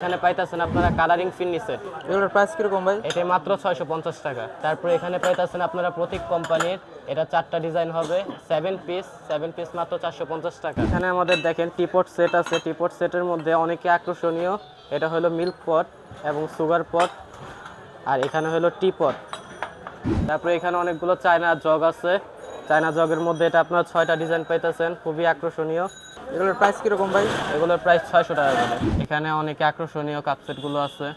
এখানে পাইতেছেন আপনারা কালারিং ফিন্নি সেট এগুলোর প্রাইস কীরকম ভাই? এটা মাত্র ছয়শো পঞ্চাশ টাকা। তারপরে এখানে পাইতেছেন আপনারা প্রতীক কোম্পানির এটা চারটা ডিজাইন হবে সেভেন পিস সেভেন পিস মাত্র চারশো পঞ্চাশ টাকা। এখানে আমাদের দেখেন টিপট সেট আছে। টিপট সেটের মধ্যে অনেকে আকর্ষণীয় এটা হলো মিল্ক পট এবং সুগার পট আর এখানে হলো টি পট তারপরে এখানে অনেকগুলো চায়না জগ আছে। চায়না জগের মধ্যে এটা আপনারা ছয়টা ডিজাইন পাইতেছেন খুবই আকর্ষণীয়। এগুলোর প্রাইস কীরকম ভাই? এগুলোর প্রাইস ছয়শো টাকা করে। এখানে অনেক আকর্ষণীয় কাপসেটগুলো আছে।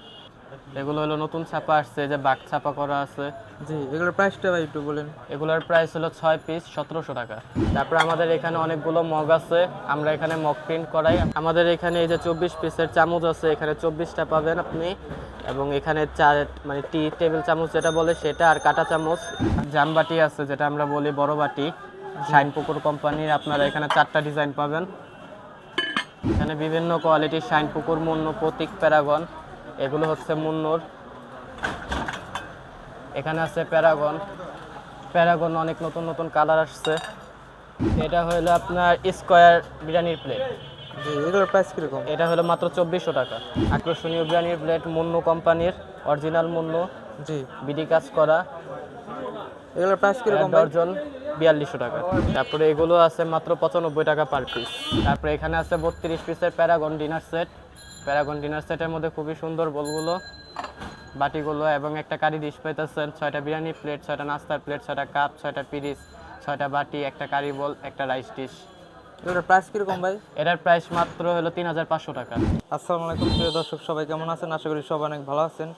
এগুলো হলো নতুন ছাপা আসছে যে বাঘ ছাপা করা আছে। জি এগুলোর প্রাইসটা ভাই একটু বলেন। এগুলোর প্রাইস হলো ছয় পিস সতেরোশো টাকা। তারপরে আমাদের এখানে অনেকগুলো মগ আছে। আমরা এখানে মগ প্রিন্ট করাই। আমাদের এখানে এই যে চব্বিশ পিসের চামচ আছে এখানে চব্বিশটা পাবেন আপনি। এবং এখানে চার মানে টি টেবিল চামচ যেটা বলে সেটা আর কাটা চামচ। জামবাটি আছে যেটা আমরা বলি বড় বাটি শাইন পুকুর কোম্পানির আপনারা এখানে চারটা ডিজাইন পাবেন। এখানে বিভিন্ন কোয়ালিটির শাইন পুকুর মুন্ন প্রতীক প্যারাগন এগুলো হচ্ছে মুন্নুর। এখানে আছে প্যারাগন। প্যারাগন অনেক নতুন নতুন কালার আসছে। এটা হলো আপনার স্কোয়ার বিরিয়ানির প্লেট জি এগুলোর প্রাইস কীরকম? এটা হলো মাত্র চব্বিশশো টাকা। আকর্ষণীয় বিরিয়ানির প্লেট মুন্নু কোম্পানির অরিজিনাল মুন্নু। জি। বিডি কাজ করা। এগুলোর প্রাইস কীরকম ভাই? ডর্জন বিয়াল্লিশশো টাকা। তারপরে এগুলো আছে মাত্র পঁচানব্বই টাকা পার পিস তারপরে এখানে আছে বত্রিশ পিসের Paragon dinner set Paragon dinner সেটের মধ্যে খুবই সুন্দর বলগুলো বাটিগুলো এবং একটা কারি ডিশ পাইতেছেন ছয়টা বিরিয়ানি প্লেট ছয়টা নাস্তার প্লেট ছয়টা কাপ ছয়টা পিরিস ছয়টা বাটি একটা কারি বল একটা রাইস ডিশ এগুলোর প্রাইস কীরকম ভাই? এটার প্রাইস মাত্র হলো তিন হাজার পাঁচশো টাকা। আসসালামু আলাইকুম প্রিয় দর্শক সবাই কেমন আছেন? আশা করি সবাই অনেক ভালো আছেন।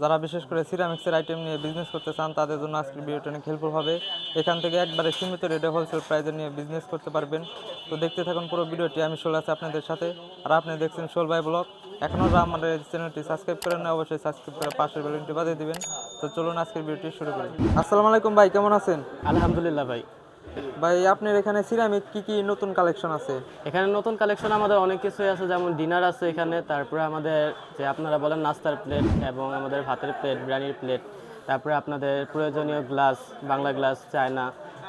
যারা বিশেষ করে সিরামিক্সের আইটেম নিয়ে বিজনেস করতে চান, তাদের জন্য আজকের ভিডিওটা অনেক হেল্পফুল হবে। এখান থেকে একবারে সীমিত রেটে হোলসেল প্রাইজে নিয়ে বিজনেস করতে পারবেন। তো দেখতে থাকুন পুরো ভিডিওটি আমি শোল আছি আপনাদের সাথে। আর আপনি দেখছেন শোল ভাই ব্লগ এখনও যারা আমাদের চ্যানেলটি সাবস্ক্রাইব করেন না অবশ্যই সাবস্ক্রাইব করে পাশের বেলুনটি বাজিয়ে দিবেন। তো চলুন আজকের ভিডিওটি শুরু করি। আসসালামু আলাইকুম ভাই, কেমন আছেন? আলহামদুলিল্লাহ ভাই। ভাই আপনার এখানে সিরামিক কি কি নতুন কালেকশন আছে? এখানে নতুন কালেকশন আমাদের অনেক কিছুই আছে যেমন ডিনার আছে এখানে তারপরে আমাদের যে আপনারা বলেন নাস্তার প্লেট এবং আমাদের ভাতের প্লেট বিরিয়ানির প্লেট তারপরে আপনাদের প্রয়োজনীয় গ্লাস বাংলা গ্লাস চায়না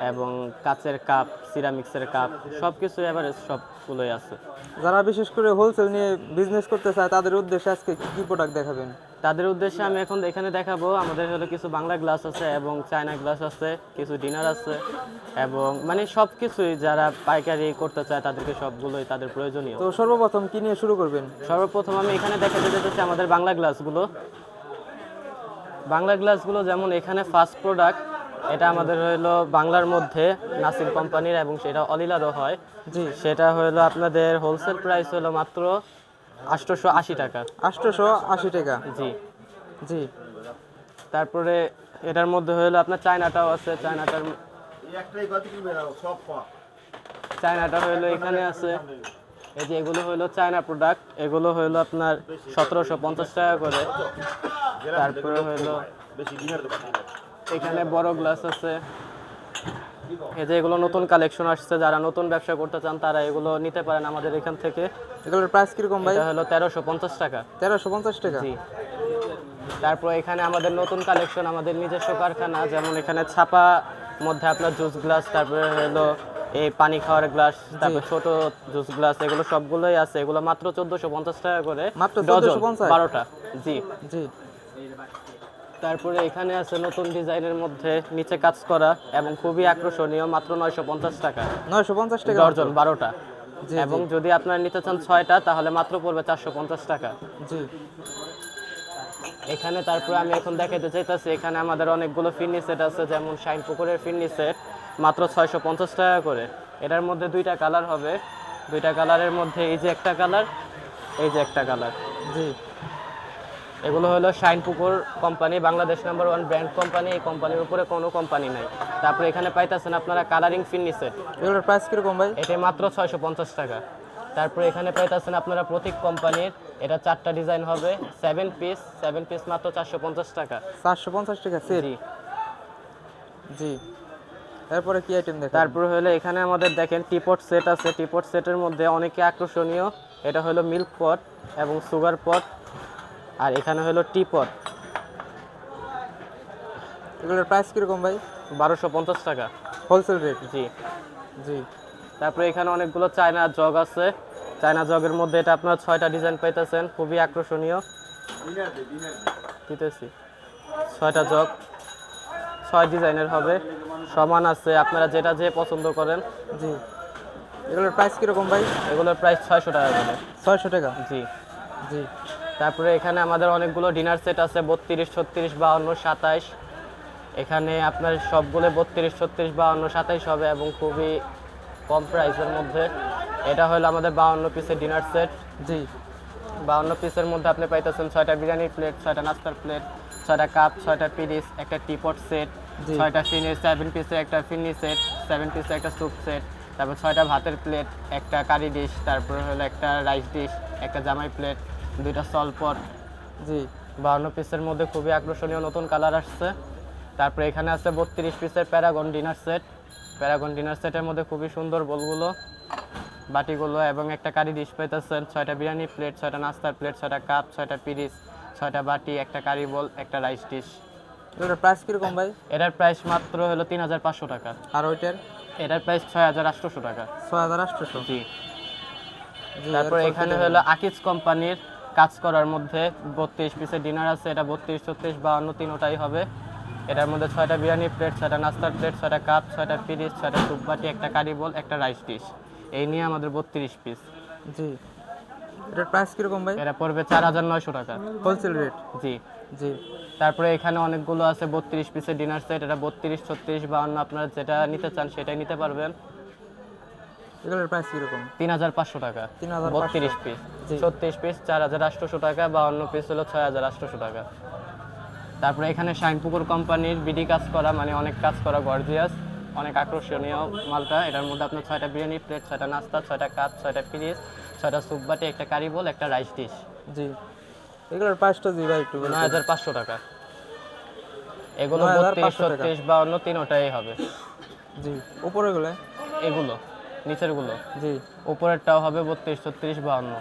এবং কাচের কাপ সিরামিক্সের কাপ সব কিছু এভারেজ সবগুলোই আছে। যারা বিশেষ করে হোলসেল নিয়ে বিজনেস করতে চায় তাদের উদ্দেশ্যে আজকে কি কি প্রোডাক্ট দেখাবেন? তাদের উদ্দেশ্যে আমি এখন এখানে দেখাবো আমাদের হলো কিছু বাংলা গ্লাস আছে এবং চায়না গ্লাস আছে কিছু ডিনার আছে এবং মানে সব কিছুই যারা পাইকারি করতে চায় তাদেরকে সবগুলোই তাদের প্রয়োজনীয়। তো সর্বপ্রথম কি নিয়ে শুরু করবেন? সর্বপ্রথম আমি এখানে দেখাতে যেতেছি আমাদের বাংলা গ্লাসগুলো। বাংলা গ্লাসগুলো যেমন এখানে ফার্স্ট প্রোডাক্ট এটা আমাদের হলো বাংলার মধ্যে নাসির কোম্পানির এবং সেটা অলিলারও হয়। জি। সেটা হলো আপনাদের হোলসেল প্রাইস হলো মাত্র আটশোশো আশি টাকা। আটশোশো আশি টাকা? জি। জি। তারপরে এটার মধ্যে হলো আপনার চায়নাটাও আছে চায়নাটার চায়নাটা হলো এখানে আছে। এই যে এগুলো হলো চায়না প্রোডাক্ট এগুলো হলো আপনার সতেরোশো পঞ্চাশ টাকা করে। তারপরে হলো এখানে বড় গ্লাস আছে। এই যে এগুলো নতুন কালেকশন আসছে যারা নতুন ব্যবসা করতে চান তারা এগুলো নিতে পারেন আমাদের এখান থেকে। এগুলোর প্রাইস কীরকম ভাই? এটা হলো তেরোশো পঞ্চাশ টাকা। তেরোশো পঞ্চাশ টাকা? জি। তারপর এখানে আমাদের নতুন কালেকশন আমাদের নিজস্ব কারখানা যেমন এখানে ছাপা মধ্যে আপনার জুস গ্লাস তারপরে হলো এই পানি খাওয়ার গ্লাস তারপর ছোট জুস গ্লাস এগুলো সবগুলোই আছে। এগুলো মাত্র চোদ্দশো পঞ্চাশ টাকা করে। মাত্র ডজন 1450? বারোটা। জি। জি। তারপরে এখানে আছে নতুন ডিজাইনের মধ্যে নিচে কাজ করা এবং খুবই আকর্ষণীয় মাত্র নয়শো পঞ্চাশ টাকা। নয়শো পঞ্চাশ টাকা ডর্জন বারোটা। এবং যদি আপনারা নিতে চান ছয়টা তাহলে মাত্র পড়বে চারশো পঞ্চাশ টাকা। জি। এখানে তারপরে আমি এখন দেখাতে চাইতেছি এখানে আমাদের অনেকগুলো ফিরনি সেট আছে যেমন শাইন পুকুরের ফিরনি সেট মাত্র ছয়শো পঞ্চাশ টাকা করে। এটার মধ্যে দুইটা কালার হবে। দুইটা কালারের মধ্যে এই যে একটা কালার এই যে একটা কালার জি। এগুলো হলো Shinepukur company Bangladesh number one brand company এই কোম্পানির উপরে কোনো কোম্পানি নাই। তারপরে এখানে পাইতেছেন আপনারা কালারিং ফিরনি সেট এগুলোর প্রাইস কীরকম ভাই? এটা মাত্র ছয়শো পঞ্চাশ টাকা। তারপরে এখানে পাইতেছেন আপনারা প্রতীক কোম্পানির এটা চারটা ডিজাইন হবে সেভেন পিস সেভেন পিস মাত্র চারশো পঞ্চাশ টাকা। চারশো পঞ্চাশ টাকা সেরি জি। এরপরে কি আইটেম দেখেন? তারপরে হলো এখানে আমাদের দেখেন টিপট সেট আছে। টিপট সেটের মধ্যে অনেকে আকর্ষণীয় এটা হলো মিল্ক পট এবং সুগার পট আর এখানে হলো টি পট এগুলোর প্রাইস কীরকম ভাই? বারোশো পঞ্চাশ টাকা। হোলসেল রেট জি। জি। তারপরে এখানে অনেকগুলো চায়না জগ আছে। চায়না জগের মধ্যে এটা আপনার ছয়টা ডিজাইন পাইতেছেন। খুবই আকর্ষণীয়। দিতেছি। ছয়টা জগ। ছয় ডিজাইনের হবে। সমান আছে। আপনারা যেটা যে পছন্দ করেন। জি। এগুলোর প্রাইস কীরকম ভাই? এগুলোর প্রাইস ছয়শো টাকা করে। ছয়শো টাকা? জি। জি। তারপরে এখানে আমাদের অনেকগুলো ডিনার সেট আছে বত্রিশ ছত্রিশ বাউন্ন সাতাইশ। এখানে আপনার সবগুলো বত্রিশ ছত্রিশ বাউন্ন সাতাইশ হবে এবং খুবই কম প্রাইসের মধ্যে। এটা হলো আমাদের বাউন্ন পিসের ডিনার সেট জি। বাউন্ন পিসের মধ্যে আপনি পাইতেছেন ছয়টা বিরিয়ানির প্লেট ছয়টা নাস্তার প্লেট ছয়টা কাপ ছয়টা পিরিস একটা টিপট সেট ছয়টা ফিনিশ সেভেন পিসের একটা ফিনি সেট সেভেন পিসের একটা স্যুপ সেট তারপর ছয়টা ভাতের প্লেট একটা কারি ডিশ তারপরে হলো একটা রাইস ডিশ একটা জামাই প্লেট দুইটা সলপট জি বাউন্ন পিসের মধ্যে খুবই আকর্ষণীয় নতুন কালার আসছে। তারপরে এখানে আছে বত্রিশ পিসের Paragon dinner set Paragon dinner সেটের মধ্যে খুবই সুন্দর বলগুলো বাটিগুলো এবং একটা কারি ডিশ পাইতেছেন। ছয়টা বিরিয়ানি প্লেট ছয়টা নাস্তার প্লেট ছয়টা কাপ ছয়টা পিরিস ছয়টা বাটি একটা কারি বল একটা রাইস ডিশ এগুলোর প্রাইস কীরকম ভাই? এটার প্রাইস মাত্র হলো তিন হাজার পাঁচশো টাকা। আর ওইটার? এটার প্রাইস ছয় হাজার আটশোশো টাকা। ছয় হাজার আটশোশো? জি। তারপর এখানে হলো আকিজ কোম্পানির কাজ করার মধ্যে বত্রিশ পিসের ডিনার আছে এটা বত্রিশ ছত্রিশ বাউন্ন তিনোটাই হবে। এটার মধ্যে ছয়টা বিরিয়ানি প্লেট ছয়টা নাস্তার প্লেট ছয়টা কাপ ছয়টা পিরিস ছয়টা স্যুপ বাটি একটা কারি বল একটা রাইস ডিশ এই নিয়ে আমাদের বত্রিশ পিস জি। এটার প্রাইস কীরকম ভাই? এটা পড়বে চার হাজার নয়শো টাকা। হোলসেল রেট জি। জি। তারপরে এখানে অনেকগুলো আছে বত্রিশ পিসের ডিনার সেট এটা বত্রিশ ছত্রিশ বাউন্ন আপনারা যেটা নিতে চান সেটাই নিতে পারবেন। এগুলোর প্রাইস কীরকম? তিন হাজার পাঁচশো টাকা। 3,500 বত্রিশ পিস। ছত্রিশ পিস চার হাজার আটশোশো টাকা বাউন্ন পিস হলো ছয় হাজার আটশোশো টাকা। তারপরে এখানে শাইনপুকুর কোম্পানির বিডি কাজ করা মানে অনেক কাজ করা গর্জিয়াস অনেক আকর্ষণীয় মালটা। এটার মধ্যে আপনার ছয়টা বিরিয়ানি প্লেট ছয়টা নাস্তা ছয়টা কাপ ছয়টা পিরিস ছয়টা স্যুপ বাটি একটা কারি বল একটা রাইস ডিশ জি। এগুলোর প্রাইসটা জি ভাই একটু নয় হাজার পাঁচশো টাকা। এগুলো 9,500 বত্রিশ। ছত্রিশ বাউন্ন তিনোটাই হবে। জি। উপরেগুলো? এগুলো। নিচেরগুলো। জি। উপরেরটাও হবে বত্রিশ ছত্রিশ বাউন্ন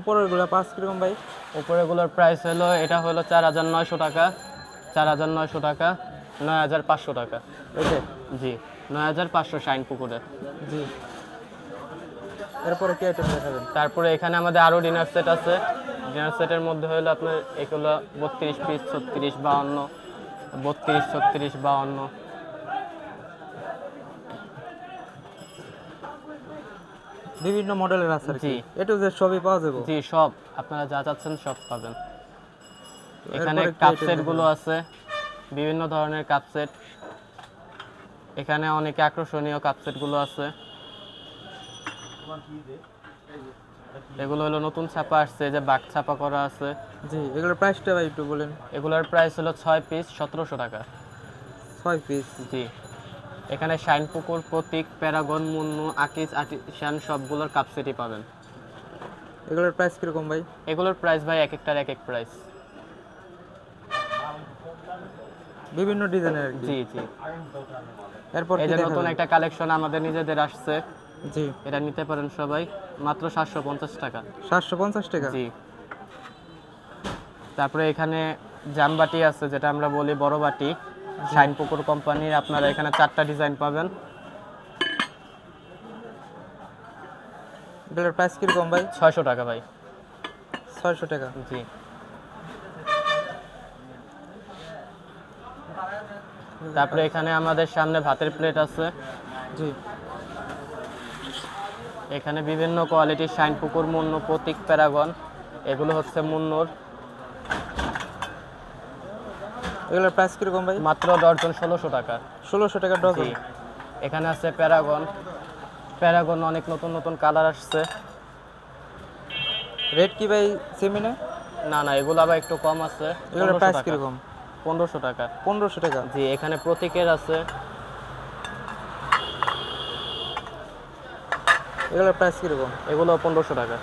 উপরেরগুলো পাঁচ কীরকম ভাই? উপরেগুলোর প্রাইস হলো এটা হলো চার হাজার নয়শো টাকা। চার হাজার নয়শো টাকা নয় হাজার পাঁচশো টাকা। ওইটা জি নয় হাজার পাঁচশো শাইন পুকুরে। জি। এরপরে কি আইটেম দেখাবেন? তারপরে এখানে আমাদের আরও ডিনার সেট আছে। ডিনার সেটের মধ্যে হলো আপনার এগুলো বত্রিশ পিস ছত্রিশ বাউন্ন বত্রিশ ছত্রিশ বাউন্ন বিভিন্ন মডেলের আছে জি। এটু যে সবই পাওয়া যাবে। জি সব। আপনারা যা চাচ্ছেন সব পাবেন। এখানে কাপ সেটগুলো আছে। বিভিন্ন ধরনের কাপ সেট এখানে অনেক আকর্ষণীয় কাপ সেটগুলো আছে। এগুলো হলো নতুন ছাপা আসছে যে বাঘ ছাপা করা আছে। জি এগুলোর প্রাইসটা ভাই একটু বলেন। এগুলোর প্রাইস হলো ছয় পিস সতেরোশো টাকা। ছয় পিস জি। এখানে শাইন পুকুর প্রতীক প্যারাগন মুন্নু আকিজ আর্টিশান সবগুলোর কাপ সেটই পাবেন। এগুলোর প্রাইস কীরকম ভাই? এগুলোর প্রাইস ভাই এক একটার এক এক প্রাইস বিভিন্ন ডিজাইনের জি জি। এরপর এই যে নতুন একটা কালেকশন আমাদের নিজেদের আসছে। জি। এটা নিতে পারেন সবাই। মাত্র সাতশো পঞ্চাশ টাকা। সাতশো পঞ্চাশ টাকা? জি। তারপরে এখানে জামবাটি আছে যেটা আমরা বলি বড় বাটি শাইন পুকুর কোম্পানির আপনারা এখানে চারটা ডিজাইন পাবেন। এগুলোর প্রাইস কীরকম ভাই? ছয়শো টাকা ভাই। ছয়শো টাকা। জি। তারপরে এখানে আমাদের সামনে ভাতের প্লেট আছে। জি। এখানে বিভিন্ন কোয়ালিটির শাইন পুকুর মুন্ন প্রতীক প্যারাগন এগুলো হচ্ছে মুন্নুর। এগুলোর প্রাইস কীরকম ভাই? মাত্র দর্জন ষোলোশো টাকা। ষোলোশো টাকা ডজন? এখানে আছে প্যারাগন। প্যারাগন অনেক নতুন নতুন কালার আসছে। রেট কি ভাই সেমিনে না? না এগুলো আবার একটু কম আছে। এগুলোর প্রাইস কীরকম? পনেরোশো টাকা। পনেরোশো টাকা? জি এখানে প্রতীকের আছে। এগুলোর প্রাইস কীরকম? এগুলো পনেরোশো টাকা।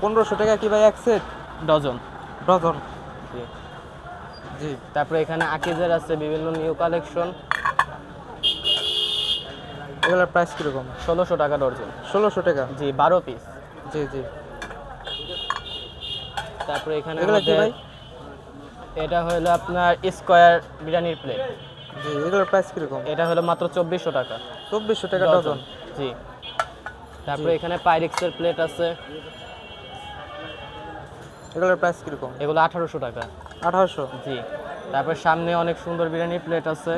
পনেরোশো টাকা কি ভাই এক সেট ডজন। ডজন জি। জি তারপরে এখানে আকিজের আছে বিভিন্ন নিউ কালেকশন এগুলোর প্রাইস কীরকম? ষোলোশো টাকা ডজন ষোলোশো টাকা? জি বারো পিস জি জি। তারপরে এখানে এগুলো কি ভাই? এটা হলো আপনার স্কোয়ার বিরিয়ানির প্লেট জি এগুলোর প্রাইস কীরকম? এটা হলো মাত্র চব্বিশশো টাকা। চব্বিশশো টাকা ডজন। জি। তারপরে এখানে পাইরিক্সের প্লেট আছে। এগুলোর প্রাইস কীরকম? এগুলো আঠারোশো টাকা। আঠারোশো? জি। তারপর সামনে অনেক সুন্দর বিরিয়ানির প্লেট আছে।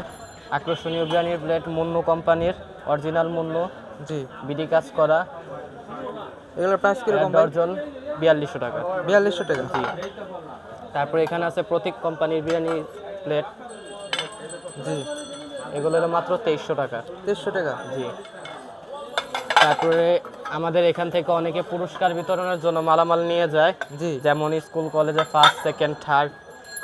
আকর্ষণীয় বিরিয়ানির প্লেট মুন্নু কোম্পানির অরিজিনাল মুন্নু। জি। বিডি কাজ করা। এগুলোর প্রাইস কীরকম ভাই? ডর্জন বিয়াল্লিশশো টাকা। বিয়াল্লিশশো টাকা। জি। তারপরে এখানে আছে প্রতীক কোম্পানির বিরিয়ানি প্লেট জি। এগুলো হলো মাত্র তেইশশো টাকা। তেইশশো টাকা। জি। তারপরে আমাদের এখান থেকে অনেকে পুরস্কার বিতরণের জন্য মালামাল নিয়ে যায়। জি। যেমন স্কুল কলেজে ফার্স্ট সেকেন্ড থার্ড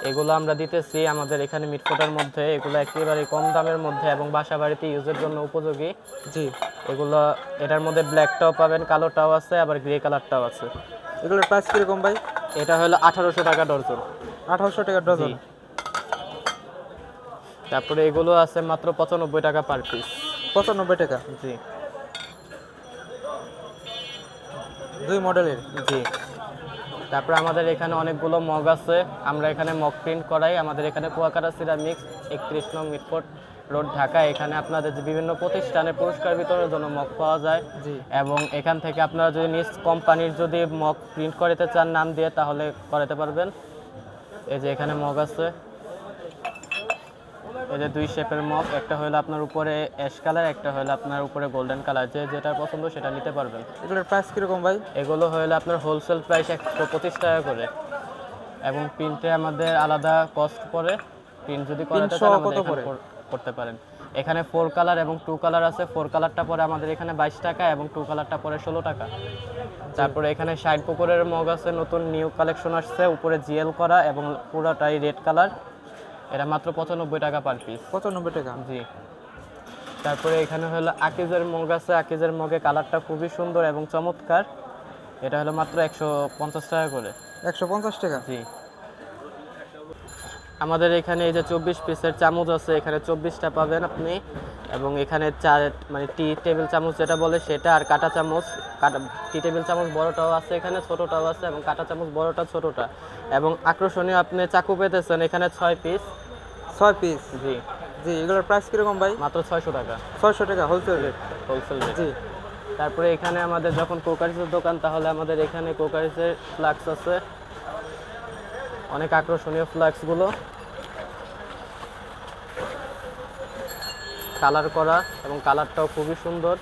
এগুলো আমরা দিতেছি। আমাদের এখানে মিটফোটার মধ্যে এগুলো একেবারে কম দামের মধ্যে এবং বাসা বাড়িতে ইউজের জন্য উপযোগী। জি। এগুলো এটার মধ্যে ব্ল্যাকটাও পাবেন কালোটাও আছে আবার গ্রে কালারটাও আছে। এগুলোর প্রাইস কীরকম ভাই? এটা হলো আঠারোশো টাকা ডর্জন আঠারোশো টাকা ডজন? জি। তারপরে এগুলো আছে মাত্র পঁচানব্বই টাকা পার পিস পঁচানব্বই টাকা? জি। দুই মডেলের? জি। তারপরে আমাদের এখানে অনেকগুলো মগ আছে। আমরা এখানে মগ প্রিন্ট করাই। আমাদের এখানে কুয়াকাটা সিরামিক্স একত্রিশ নং মিটফোর্ট রোড ঢাকা। এখানে আপনাদের যে বিভিন্ন প্রতিষ্ঠানে পুরস্কার বিতরণের জন্য মগ পাওয়া যায়। জি। এবং এখান থেকে আপনারা যদি নিজ কোম্পানির যদি মগ প্রিন্ট করাতে চান নাম দিয়ে তাহলে করাতে পারবেন। এই যে এখানে মগ আছে। এই যে দুই শেপের মগ একটা হলো আপনার উপরে অ্যাশ কালার একটা হলো আপনার উপরে গোল্ডেন কালার যে যেটা পছন্দ সেটা নিতে পারবেন। এগুলোর প্রাইস কীরকম ভাই? এগুলো হলো আপনার হোলসেল প্রাইস একশো পঁচিশ টাকা করে। এবং প্রিন্টে আমাদের আলাদা কস্ট পড়ে। প্রিন্ট যদি করাতে চান আমাদের করতে পারেন। এখানে ফোর কালার এবং টু কালার আছে। ফোর কালারটা পরে আমাদের এখানে বাইশ টাকা এবং টু কালারটা পরে ষোলো টাকা। তারপরে এখানে ষাট পুকুরের মগ আছে নতুন নিউ কালেকশন আসছে উপরে জিএল করা এবং পুরোটাই রেড কালার এটা মাত্র পঁচানব্বই টাকা পার পিস পঁচানব্বই টাকা। জি। তারপরে এখানে হলো আকিজের মগ আছে। আকিজের মগে কালারটা খুবই সুন্দর এবং চমৎকার। এটা হলো মাত্র একশো পঞ্চাশ টাকা করে। একশো পঞ্চাশ টাকা। জি। আমাদের এখানে এই যে চব্বিশ পিসের চামচ আছে এখানে চব্বিশটা পাবেন আপনি। এবং এখানে চার মানে টি টেবিল চামচ যেটা বলে সেটা আর কাটা চামচ। কাটা টি টেবিল চামচ বড়টাও আছে এখানে ছোটটাও আছে এবং কাটা চামচ বড়টা ছোটটা। এবং আকর্ষণীয় আপনি চাকু পেতেছেন এখানে ছয় পিস ছয় পিস জি। জি এগুলোর প্রাইস কীরকম ভাই? মাত্র ছয়শো টাকা। ছয়শো টাকা হোলসেল রেট হোলসেল রেট জি। তারপরে এখানে আমাদের যখন কোকারিসের দোকান তাহলে আমাদের এখানে কোকারিসের ফ্লাক্স আছে। অনেক আকর্ষণীয় ফ্লাক্সগুলো কালার করা এবং কালারটাও খুবই সুন্দর।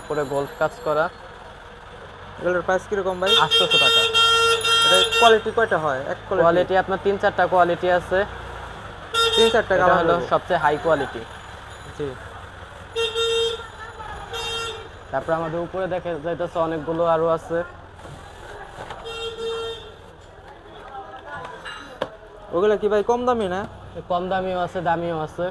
উপরে গোল্ড কাজ করা। এগুলোর প্রাইস কীরকম ভাই? আটশোশো টাকা। এটা কোয়ালিটি কয়টা হয়? এক কোয়ালিটি কোয়ালিটি আপনার তিন চারটা কোয়ালিটি আছে। তিন চার টাকা হলো সবচেয়ে হাই কোয়ালিটি জি। তারপরে আমাদের উপরে দেখে যাইতেছে অনেকগুলো আরও আছে। ওগুলো কি ভাই কম দামি না? কম দামিও আছে দামিও আছে।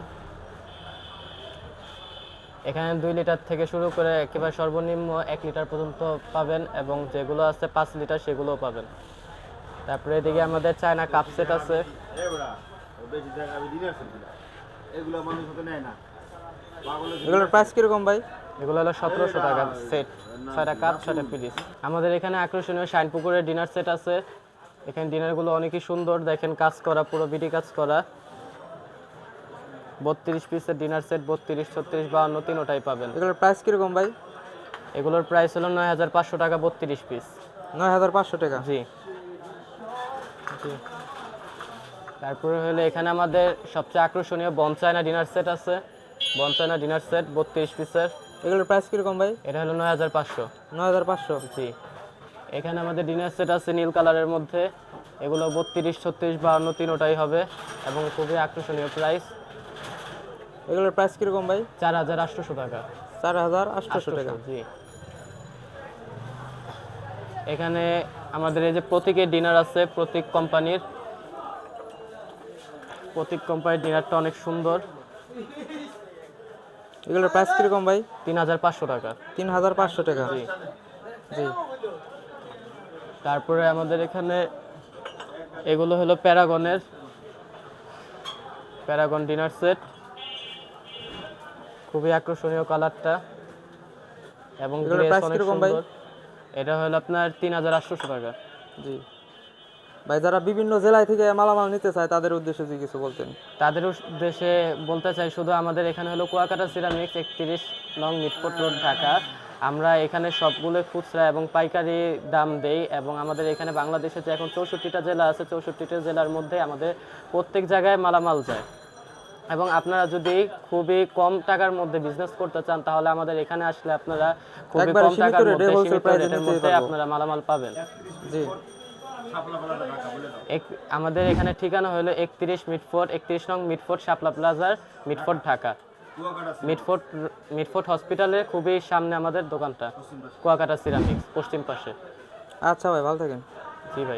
এখানে দুই লিটার থেকে শুরু করে একেবারে সর্বনিম্ন এক লিটার পর্যন্ত পাবেন এবং যেগুলো আছে পাঁচ লিটার সেগুলোও পাবেন। তারপরে এদিকে আমাদের চায়না কাপ সেট আছে। এগুলোর প্রাইস কীরকম ভাই? এগুলো হলো সতেরোশো টাকা সেট ছয়টা কাপ ছয়টা পিস আমাদের এখানে আকর্ষণীয় শাইন পুকুরের ডিনার সেট আছে। এখানে ডিনারগুলো অনেকই সুন্দর। দেখেন কাজ করা পুরো বিডি কাজ করা। বত্রিশ পিসের ডিনার সেট বত্রিশ ছত্রিশ বাউন্ন তিনোটাই পাবেন। এগুলোর প্রাইস কীরকম ভাই? এগুলোর প্রাইস হলো নয় হাজার পাঁচশো টাকা বত্রিশ পিস নয় হাজার পাঁচশো টাকা? জি। জি। তারপরে হলো এখানে আমাদের সবচেয়ে আকর্ষণীয় বনচায়না ডিনার সেট আছে। বনচায়না ডিনার সেট বত্রিশ পিসের। এগুলোর প্রাইস কীরকম ভাই? এটা হলো নয় হাজার পাঁচশো। নয় হাজার পাঁচশো? জি। এখানে আমাদের ডিনার সেট আছে নীল কালারের মধ্যে। এগুলো বত্রিশ ছত্রিশ বাহান্ন তিনোটাই হবে এবং খুবই আকর্ষণীয় প্রাইস এগুলোর প্রাইস কীরকম ভাই? চার হাজার আটশোশো টাকা। চার হাজার আটশোশো টাকা। জি। এখানে আমাদের এই যে প্রতীকের ডিনার আছে প্রতীক কোম্পানির প্রতীক কোম্পানির ডিনারটা অনেক সুন্দর। এগুলোর প্রাইস কীরকম ভাই? তিন হাজার পাঁচশো টাকা। তিন হাজার পাঁচশো টাকা? জি। জি। তারপরে আমাদের এখানে এগুলো হলো প্যারাগনের। Paragon dinner set. খুবই আকর্ষণীয় কালারটা। এবং এটা হলো আপনার তিন হাজার আটশোশো টাকা। জি। ভাই যারা বিভিন্ন জেলায় থেকে মালামাল নিতে চায় তাদের উদ্দেশ্যে যদি কিছু বলতেন। তাদের উদ্দেশ্যে বলতে চাই শুধু আমাদের এখানে হলো কুয়াকাটা সিরামিক্স একত্রিশ নং মিটফোর্ট রোড ঢাকা। আমরা এখানে সবগুলো খুচরা এবং পাইকারি দাম দেই এবং আমাদের এখানে বাংলাদেশে যে এখন চৌষট্টিটা জেলা আছে চৌষট্টিটা জেলার মধ্যে আমাদের প্রত্যেক জায়গায় মালামাল যায়। এবং আপনারা যদি খুবই কম টাকার মধ্যে বিজনেস করতে চান তাহলে আমাদের এখানে আসলে আপনারা খুবই কম টাকার মধ্যে সীমিত রেটের মধ্যে আপনারা মালামাল পাবেন। জি। আমাদের এখানে ঠিকানা হলো একত্রিশ মিটফোর্ট একত্রিশ নং মিটফোর্ট শাপলা প্লাজার মিটফোর্ট ঢাকা। মিটফোর্ট মিটফোর্ট হসপিটালের খুবই সামনে আমাদের দোকানটা কুয়াকাটা সিরামিক্স পশ্চিম পাশে। আচ্ছা ভাই ভালো থাকেন। জি ভাই।